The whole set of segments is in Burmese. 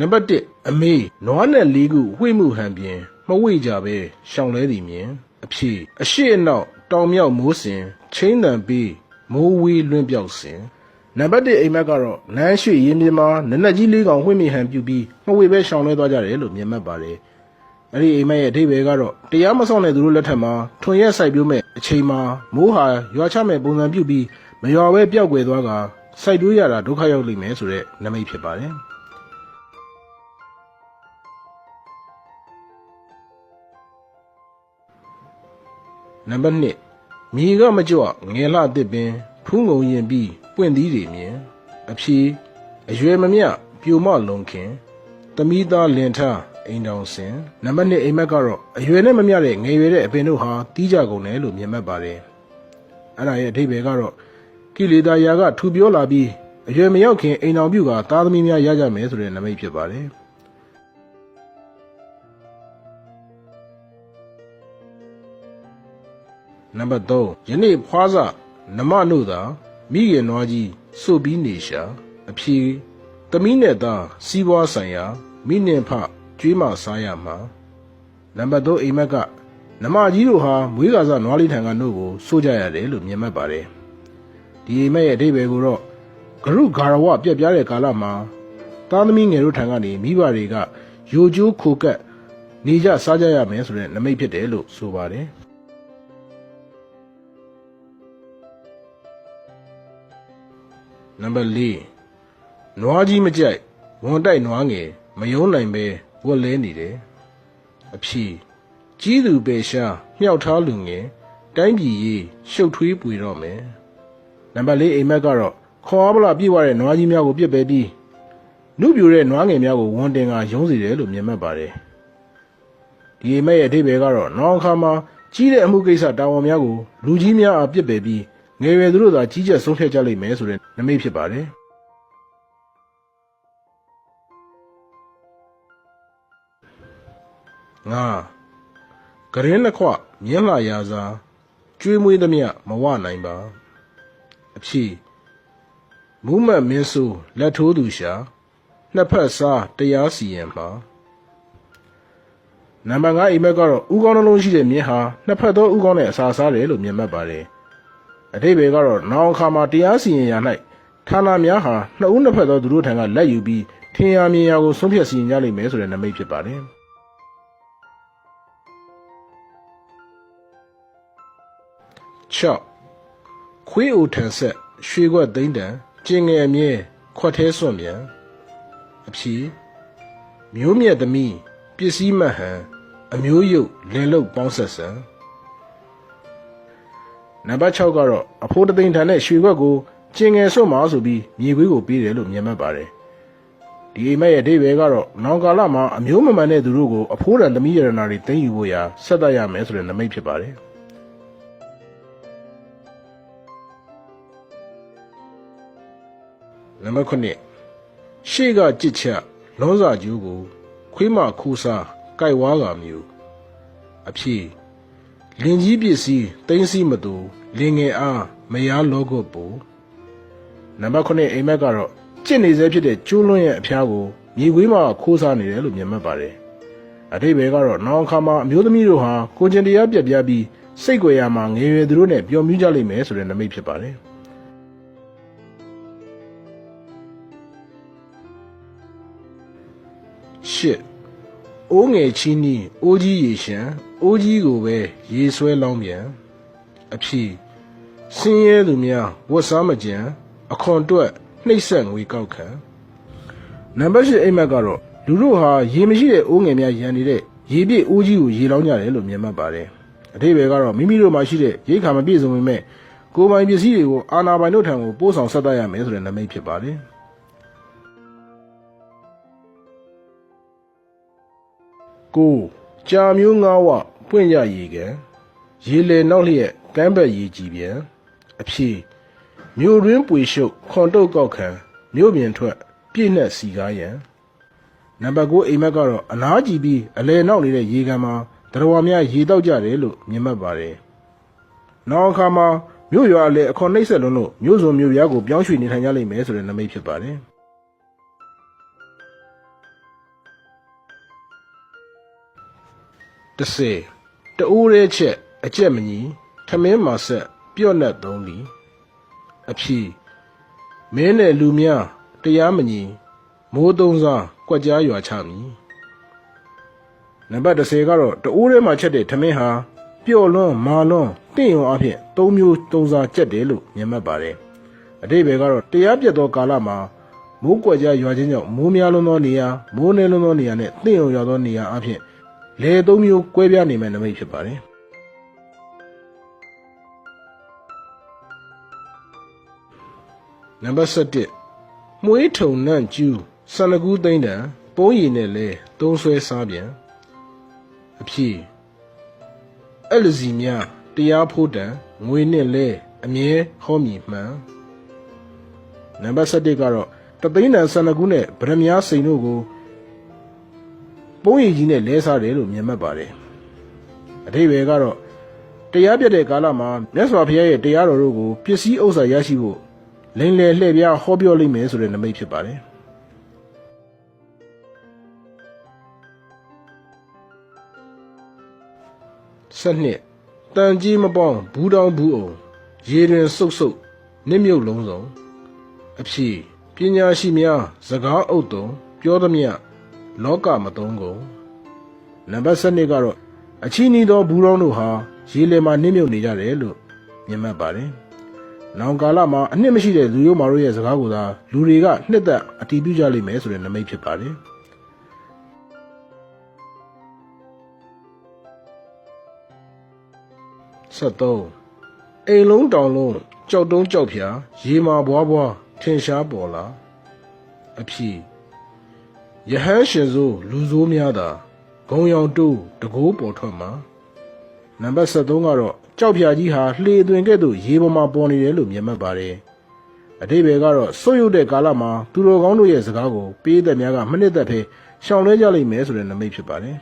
နံပါတ်1အမေနွားနဲ့လေးခုဝှေ့မှုဟန်ပြင်မဝှေ့ကြပဲရှောင်လဲသည်မြင်အဖြေအရှိအနောက်တောင်မြောက်မိုးစင်ချင်းတန်ပြီးမိုးဝေးလွင့်ပြောက်စင်နံပါတ်1အိမ်မက်ကတော့နန်းရွှေရင်ပြင်မှာနက်နက်ကြီးလေးကောင်ဝှေ့မိဟန်ပြုပြီးမဝှေ့ပဲရှောင်လဲသွားကြတယ်လို့မြင်မှတ်ပါတယ်အဲ့ဒီအိမ်မက်ရဲ့အဓိပ္ပာယ်ကတော့တရားမဆောင်တဲ့သူတို့လက်ထက်မှာထွန်ရက်စိုက်ပျိုးမဲ့အချိန်မှာမိုးဟာရွာချမဲ့ပုံစံပြုပြီးမရွာပဲပျောက်ကွယ်သွားကစိုက်ပျိုးရတာဒုက္ခရောက်လိမ့်မယ်ဆိုတဲ့နမိတ်ဖြစ်ပါတယ် နံပါတ်1မြေကမကြွငယ်လှတစ်ပင်ဖူးငုံရင်ပြီးပွင့်သီးတွေမြင်အဖြေအရွယ်မမြပြိုမလုံခင်တမိသားလင်ထအိမ်တောင်စင်နံပါတ်2အိမ်မက်ကတော့အရွယ်နဲ့မမြတဲ့ငယ်ရွယ်တဲ့အပင်တို့ဟာတီးကြကုန်တယ်လို့မြင်မှတ်ပါတယ်အဲ့ဒါရဲ့အဓိပ္ပာယ်ကတော့ကိလေသာယာကထူပြောလာပြီးအရွယ်မရောက်ခင်အိမ်တောင်ပြုကသားသမီးများရကြမယ်ဆိုတဲ့နမိတ်ဖြစ်ပါတယ် နံပါတ်3ယနေ့ဖွားစနမနုသာမိခင်နွားကြီးစုပ်ပြီးနေရှာအဖြေသမီးနဲ့သားစီးပွားဆိုင်ရာမိနှင်ဖကျွေးမစားရမှာနံပါတ်3အိမ်မက်ကနမကြီးတို့ဟာမွေးကာစနွားလေးထံကနှုတ်ကိုစိုးကြရတယ်လို့မြင်မှတ်ပါတယ်ဒီအိမ်မက်ရဲ့အဓိပ္ပာယ်ကိုတော့ဂရုဂါရဝပြက်ပြားတဲ့ကာလမှာသားသမီးငယ်တို့ထံကနေမိဘတွေကယိုကျိုးခိုကပ်နေကြစားကြရမယ်ဆိုတဲ့နမိတ်ဖြစ်တယ်လို့ဆိုပါတယ် နံပါတ်၄နွားကြီးမကြိုက်ဝန်တိုက်နွားငယ်မယုံနိုင်ပဲဝက်လဲနေတယ်အဖြေကြီးသူပေရှားမြောက်ထားလူငယ်တိုင်းပြည်ရေးရှုပ်ထွေးပွေတော့မယ်နံပါတ်၄အိမ်မက်ကတော့ခေါ်အားဗလာပြည့်ဝတဲ့နွားကြီးများကိုပြစ်ပယ်ပြီးနုပြိုတဲ့နွားငယ်များကိုဝန်တင်ကရုံးစီတယ်လို့မြင်မှတ်ပါတယ်ဒီအိမ်မက်ရဲ့အဓိပ္ပာယ်ကတော့နောက်အခါမှာကြီးတဲ့အမှုကိစ္စတာဝန်များကိုလူကြီးများအားပြစ်ပယ်ပြီး ငယ်ရွယ်သူတို့သာကြီးကျယ်ဆုံးဖြတ်ကြလိမ့်မယ်ဆိုတဲ့နမိတ်ဖြစ်ပါတယ်ငါဂရင်းနှစ်ခွမြင်းလာရာစာကျွေးမွေးသမျှမဝနိုင်ပါအဖြေမူးမတ်မင်းဆိုးလက်ထိုးသူရှာနှစ်ဖက်စားတရားစီရင်မှာနံပါတ်5အိမ်မက်ကတော့ဥကောင်းနှလုံးရှိတဲ့မြင်းဟာနှစ်ဖက်သောဥကောင်းနဲ့အစာစားတယ်လို့မြင်မှတ်ပါတယ် အတိပ္ပယ်ကတော့နောင်အခါမှာတရားစီရင်ရာ၌ဌာနများဟာနှစ်ဦးနှစ်ဖက်သောသူတို့ထံကလက်ယူပြီးထင်ရမြင်ရကိုဆုံးဖြတ်စီရင်ကြလိမ့်မယ်ဆိုတဲ့နမိတ်ဖြစ်ပါတယ်6ခွေးအိုထန်ဆက်ရွှေခွက်သိမ့်တန်ကျင်ငယ်အမြဲခွက်သေးစွန့်ပြန်အဖြေမျိုးမြတ်သမီးပစ္စည်းမဟန်အမျိုးရုပ်လင်လုတ်ပေါင်းဆက်ဆံ နံပါတ်6ကတော့အဖိုးတသိန်းထန်တဲ့ရွှေခွက်ကိုကျင်ငယ်စွန့်မှာဆိုပြီးမြေခွေးကိုပေးတယ်လို့မြင်မှတ်ပါတယ်ဒီအိမ်မက်ရဲ့အဓိပ္ပာယ်ကတော့နောင်ကာလမှာအမျိုးမမှန်တဲ့သူတို့ကိုအဖိုးတန်သမီးရတနာတွေသိမ်းယူဖို့ရာဆက်တတ်ရမယ်ဆိုတဲ့နမိတ်ဖြစ်ပါတယ်နံပါတ်9ရှေ့ကကြစ်ချက်လွန်စာကျိုးကိုခွေးမခူးစားကြိုက်ဝါးကမျိုးအဖြေ လင်ကြီးပစ္စည်းတင်းစီမတူလင်ငယ်အားမယားလောကုတ်ပူနံပါတ်9အိမ်မက်ကတော့ကြစ်နေစေဖြစ်တဲ့ကျိုးလွန်းရဲ့အဖျားကိုမြေခွေးမခိုးစားနေတယ်လို့မြင်မှတ်ပါတယ်အထိပ္ပယ်ကတော့နောင်အခါမှာအမျိုးသမီးတို့ဟာကိုကျင်တရားပြက်ပြားပြီးစိတ်ကြွယ်ရမှာငယ်ရွယ်သူတို့နဲ့ပျော်မြူးကြလိမ့်မယ်ဆိုတဲ့နမိတ်ဖြစ်ပါတယ်ရှစ် အိုးငယ်ချင်းနီးအိုးကြီးရေရှမ်းအိုးကြီးကိုပဲရေဆွဲလောင်းပြန်အဖြေဆင်းရဲသူများဝတ်စားမကြံအခွန်တွက်နှိပ်ဆက်ငွေကောက်ခံနံပါတ်၈အိမ်မက်ကတော့လူတို့ဟာရေမရှိတဲ့အိုးငယ်များရန်နေတဲ့ရေပြည့်အိုးကြီးကိုရေလောင်းကြတယ်လို့မြင်မှတ်ပါတယ်အထိပ္ပယ်ကတော့မိမိတို့မှာရှိတဲ့ရိတ်ခါမပြည့်စုံပေမဲ့ကိုယ်ပိုင်ပစ္စည်းတွေကိုအာနာပိုင်တို့ထံကိုပို့ဆောင်ဆက်သရမယ်ဆိုတဲ့နမိတ်ဖြစ်ပါတယ် ကိုကြာမျိုးငါးဝပွင့်ရရေကန်ရေလေနောက်လျက်ကမ်းဘက်ရေကြည်ပြန်အဖြေမြို့ရင်းပွေရှုပ်ခွန်တုတ်ကောက်ခံမြို့ပြင်ထွက် ပြည့်နှက်စီကားရန်နံပါတ်9အိမ်မက်ကတော့အနားကြည့်ပြီးအလဲနောက်နေတဲ့ရေကန်မှာတရဝါများရေတောက်ကြတယ်လို့မြင်မှတ်ပါတယ်နောက်အခါမှာမြို့ရွာလည်းအခွန်နှိမ့်ဆက်လွန်းလို့မြို့စုံမြို့ပြားကိုပြောင်းရွှေ့နေထိုင်ကြလိမ့်မယ်ဆိုတဲ့နမိတ်ဖြစ်ပါတယ် 30တအိုးရဲချက်အကြက်မညီထမင်းမာဆက်ပြော့နက်သုံးလီအဖြီမင်းနဲ့လူများတရားမညီမိုးသုံးစားကြွက်ကြားရွာချမည်နံပါတ်30ကတော့တအိုးထဲမှာချက်တဲ့ထမင်းဟာပျော့လွန်းမာလွန်းတင့်ရုံအဖြစ်၃မျိုးသုံးစားကြက်တယ်လို့မြင်မှတ်ပါတယ်အတိပ္ပယ်ကတော့တရားပြတ်သောကာလမှာမိုးကွက်ကြားရွာခြင်းကြောင့်မိုးများလွန်းသောနေရာမိုးနည်းလွန်းသောနေရာနဲ့တင့်ရုံရောက်သောနေရာအဖြစ် လေသုံးမျိုးကွဲပြားနေမဲ့နမိတ်ဖြစ်ပါတယ်နံပါတ်7မွေးထုံနှံ့ကျူးဆန္ဒကူးသိမ့်တံပိုးရည်နဲ့လဲသုံးဆွဲစားပြန်အဖြစ်အဲ့လစီများတရားဖို့တံငွေနဲ့လဲအမြဲဟောမည်မှန်နံပါတ်7ကတော့တသိန်းတန်ဆန္ဒကူးနဲ့ဗရမ ्या စိန်တို့ကို ပိုးရည်ကြီးနဲ့လဲစားတယ်လို့မြင်မှတ်ပါတယ်အထိပ္ပယ်ကတော့တရားပြတ်တဲ့ကာလမှာမြတ်စွာဘုရားရဲ့တရားတော်တို့ကိုပစ္စည်းဥစ္စာရရှိဖို့လိန်လေလှည့်ပြားဟောပြောလိမ့်မယ်ဆိုတဲ့နမိတ်ဖြစ်ပါတယ်ဆက်နှစ်တန်ကြီးမပေါင်းဘူးတောင်းဘူးအောင်ရေတွင်စုပ်စုပ်နစ်မြုပ်လုံးစုံအဖြစ်ပညာရှိများစကားအုပ်တုံပြောသမျှ လောကမသုံးကုန်နံပါတ်7ကတော့အချီးနီးသောဘူးတောင်းတို့ဟာရေလေမှာနစ်မြုပ်နေကြတယ်လို့မြင်မှတ်ပါတယ်။နောင်ကာလမှာအနှစ်မရှိတဲ့လူရိုးမာတို့ရဲ့စကားကိုသာလူတွေကနှစ်သက်အတီးပြုကြလိမ့်မယ်ဆိုတဲ့နမိတ်ဖြစ်ပါတယ်။73အိမ်လုံးတောင်လုံးကြောက်တုံးကြောက်ဖြာ ရေမာဘွားဘွားထင်ရှားပေါ်လာအဖြစ် ယဟန်ရှင်စိုးလူဆိုးများသာဂုံရောင်တူတကိုးပေါ်ထွက်မှာနံပါတ်73ကတော့ကြောက်ဖြာကြီးဟာလှေသွင်ကဲ့သို့ရေပေါ်မှာပေါ်နေတယ်လို့မြင်မှတ်ပါတယ်အတိဘယ်ကတော့ဆွတ်ရုပ်တဲ့ကာလမှာသူတော်ကောင်းတို့ရဲ့စကားကိုပေးသက်များကမနစ်သက်ဖဲရှောင်လွှဲကြလိမ့်မယ်ဆိုတဲ့နမိတ်ဖြစ်ပါတယ်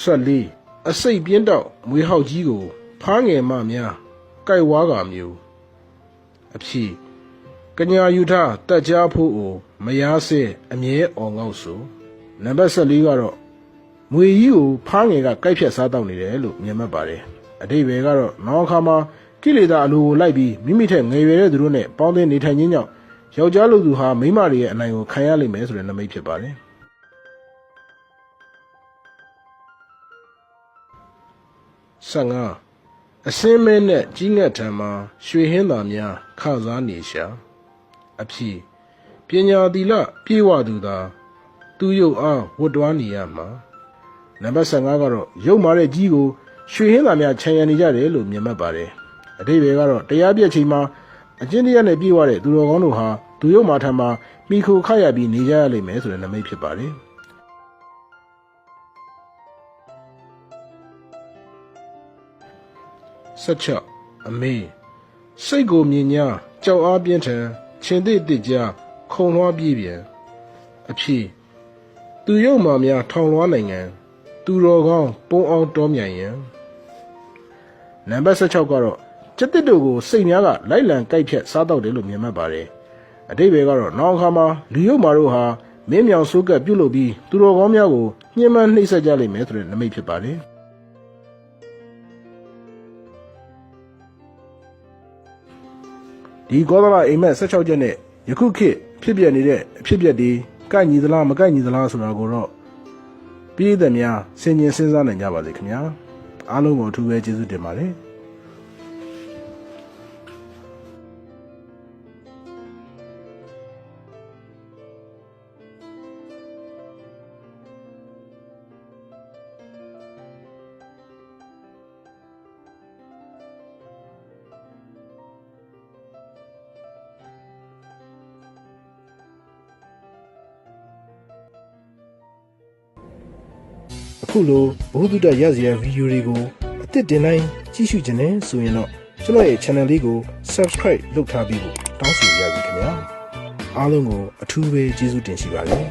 ဆက်လီအစိတ်ပြင်းတောက်မွေဟောက်ကြီးကိုဖားငယ်မများကြိုက်ဝါကမျိုး အဖြစ်ကညာယူထတက်ကြားဖို့ကိုမယားစဲအမြဲအောင်ငေါ့ဆိုနံပါတ်14ကတော့မွေကြီးကိုဖားငယ်ကကြိုက်ဖြတ်စားတော့နေတယ်လို့မြင်မှတ်ပါတယ်အတိဘယ်ကတော့နောက်အခါမှာကိလေသာအလိုကိုလိုက်ပြီးမိမိထက်ငယ်ရွယ်တဲ့သူတို့နဲ့ပေါင်းသင်းနေထိုင်ခြင်းကြောင့်ယောက်ျားလူသူဟာမိန်းမတွေရဲ့အနိုင်ကိုခံရလိမ့်မယ်ဆိုတဲ့နမိတ်ဖြစ်ပါတယ်15 အစင်းမဲနဲ့ကြီးငတ်ထံမှာရွှေဟင်းသာများခစားနေရှာအဖြစ်ပညာသီလပြေဝသူသာသူရုပ်အားဝတ်တွားနေရမှာနံပါတ်15ကတော့ရုပ်မာတဲ့ကြီးကိုရွှေဟင်းသာများခြံရံနေကြတယ်လို့မြင်မှတ်ပါတယ်အတိဘယ်ကတော့တရားပြည့်ချိန်မှာအကျဉ်းတရားနဲ့ပြေဝတဲ့သူတော်ကောင်းတို့ဟာသူရုပ်မာထံမှာမိခိုခရပြီးနေကြရလိမ့်မယ်ဆိုတဲ့နမိတ်ဖြစ်ပါတယ် 16အမေစိတ်ကိုမြင်ညာကြောက်အားပြင်းထန်ရှင်သည့်တစ်ကြားခုံလွှားပြေးပြန်အဖြစ်သူရုပ်မာများထောင်လွှားနိုင်ငံသူတော်ကောင်းပုံအောင်တော်မြိုင်ရန်နံပါတ်16ကတော့စက်တစ်တို့ကိုစိတ်များကလိုက်လံကြိုက်ဖြတ်စားတော့တယ်လို့မြင်မှတ်ပါတယ်အတိတ်ဘယ်ကတော့နောက်အခါမှာလူရုပ်မာတို့ဟာမင်းမြောင်ဆိုးကပ်ပြုတ်လို့ပြီးသူတော်ကောင်းများကိုညှဉ်းပန်းနှိပ်စက်ကြလိမ့်မယ်ဆိုတဲ့နမိတ်ဖြစ်ပါတယ် ဒီကောသလအိမ်မက်16ချက်နဲ့ယခုခေတ်ဖြစ်ပြနေတဲ့အဖြစ်ပြက်တွေကန့်ညီသလားမကန့်ညီသလားဆိုတာကိုတော့ပြည်သက်များဆင်ញင်စဉ်းစားနိုင်ကြပါစေခင်ဗျာအားလုံးကိုအထူးပဲကျေးဇူးတင်ပါတယ် ခုလိုဘုဟုတ္တရစရာဗီဒီယိုတွေကိုအသစ်တင်တိုင်းကြည့်ရှုခြင်းနဲ့ဆိုရင်တော့ကျွန်တော်ရဲ့ channel လေးကို subscribe လုပ်ထားပြီးဖို့တောင်းဆိုရပါခင်ဗျာအားလုံးကိုအထူးပဲကျေးဇူးတင်ရှိပါတယ်